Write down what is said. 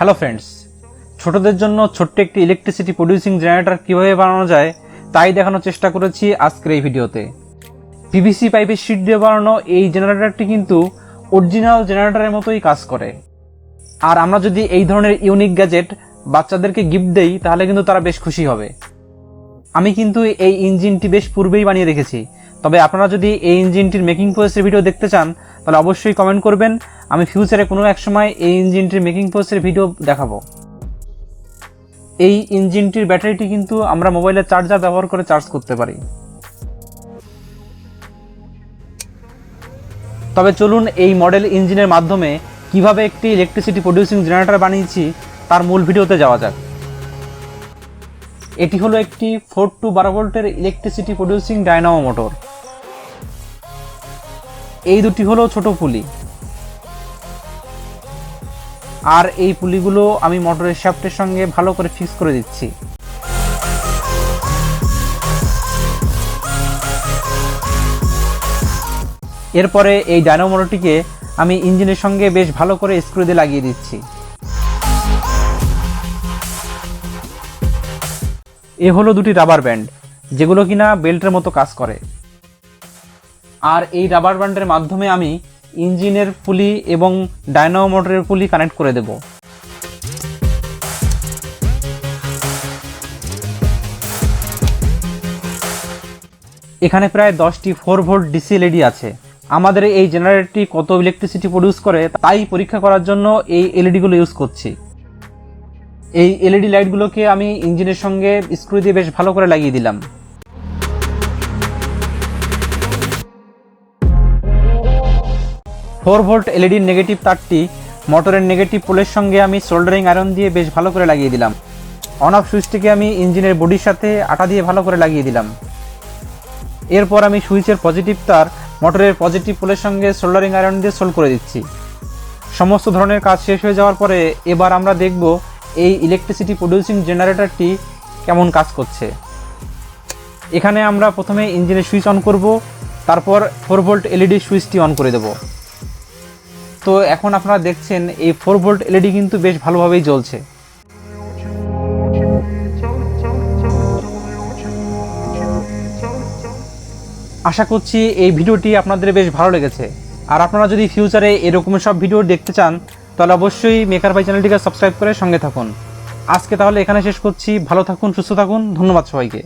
Hello friends ছোটদের জন্য ছোট্ট একটি ইলেকট্রিসিটি প্রডিউসিং জেনারেটর কীভাবে বানানো যায়, তাই দেখানোর চেষ্টা করেছি আজকের এই ভিডিওতে। পিভিসি পাইপের শিট দিয়ে বানানো এই জেনারেটরটি কিন্তু অরিজিনাল জেনারেটরের মতোই কাজ করে। আর আমরা যদি এই ধরনের ইউনিক গ্যাজেট বাচ্চাদেরকে গিফট দেই, তাহলে কিন্তু তারা বেশ খুশি হবে। আমি কিন্তু এই ইঞ্জিনটি বেশ পূর্বেই বানিয়ে রেখেছি। তবে আপনারা যদি এই ইঞ্জিনটির মেকিং প্রসেসের ভিডিও দেখতে চান, তাহলে অবশ্যই কমেন্ট করবেন। আমি ফিউচারে কোনো এক সময় এই ইঞ্জিনটির মেকিং প্রসেসের ভিডিও দেখাবো। এই ইঞ্জিনটির ব্যাটারিটি কিন্তু আমরা মোবাইলের চার্জার ব্যবহার করে চার্জ করতে পারি। তবে চলুন এই মডেল ইঞ্জিনের মাধ্যমে কীভাবে একটি ইলেকট্রিসিটি প্রডিউসিং জেনারেটর বানিয়েছি, তার মূল ভিডিওতে যাওয়া যাক। এটি হলো একটি ফোর টু বারো ভোল্টের ইলেকট্রিসিটি প্রডিউসিং ডায়নামো মোটর এই দুটি হলো ছোট পুলি। আর এই পুলিগুলো আমি মোটরের শ্যাফটের সঙ্গে ভালো করে ফিক্স করে দিচ্ছি। এরপরে এই ডায়নামো মোটরটিকে আমি ইঞ্জিনের সঙ্গে বেশ ভালো করে স্ক্রু দিয়ে লাগিয়ে দিচ্ছি। এ হলো দুটি রাবার ব্যান্ড, যেগুলো কিনা বেল্টের মতো কাজ করে। আর এই রাবার ব্যান্ডের মাধ্যমে আমি ইঞ্জিনের পুলি এবং ডায়নামো মোটরের পুলি কানেক্ট করে দেব। এখানে প্রায় দশটি ফোর ভোল্ট ডিসি এলইডি আছে। আমাদের এই জেনারেটরটি কত ইলেকট্রিসিটি প্রডিউস করে তাই পরীক্ষা করার জন্য এই এলইডিগুলো ইউজ করছি। এই এলইডি লাইটগুলোকে আমি ইঞ্জিনের সঙ্গে স্ক্রু দিয়ে বেশ ভালো করে লাগিয়ে দিলাম। ফোর ভোল্ট এলইডির নেগেটিভ তারটি, মোটরের নেগেটিভ পোলের সঙ্গে আমি সোল্ডারিং আয়রন দিয়ে বেশ ভালো করে লাগিয়ে দিলাম। অন অফ সুইচটিকে আমি ইঞ্জিনের বডির সাথে আটা দিয়ে ভালো করে লাগিয়ে দিলাম। এরপর আমি সুইচের পজিটিভ তার, মোটরের পজিটিভ পোলের সঙ্গে সোল্ডারিং আয়রন দিয়ে সোল্ড করে দিচ্ছি। সমস্ত ধরনের কাজ শেষ হয়ে যাওয়ার পরে এবার আমরা দেখব এই ইলেকট্রিসিটি প্রডিউসিং জেনারেটরটি কেমন কাজ করছে। এখানে আমরা প্রথমে ইঞ্জিনের সুইচ অন করব, তারপর ফোর ভোল্ট এলইডি সুইচটি অন করে দেব। তো এখন আপনারা দেখছেন এই ফোর ভোল্ট এলইডি কিন্তু বেশ ভালোভাবেই জ্বলছে। আশা করছি এই ভিডিওটি আপনাদের বেশ ভালো লেগেছে। আর আপনারা যদি ফিউচারে এরকম সব ভিডিও দেখতে চান, তাহলে অবশ্যই মেকার ভাই চ্যানেলটিকে সাবস্ক্রাইব করে সঙ্গে থাকুন। আজকে তাহলে এখানে শেষ করছি। ভালো থাকুন, সুস্থ থাকুন। ধন্যবাদ সবাইকে।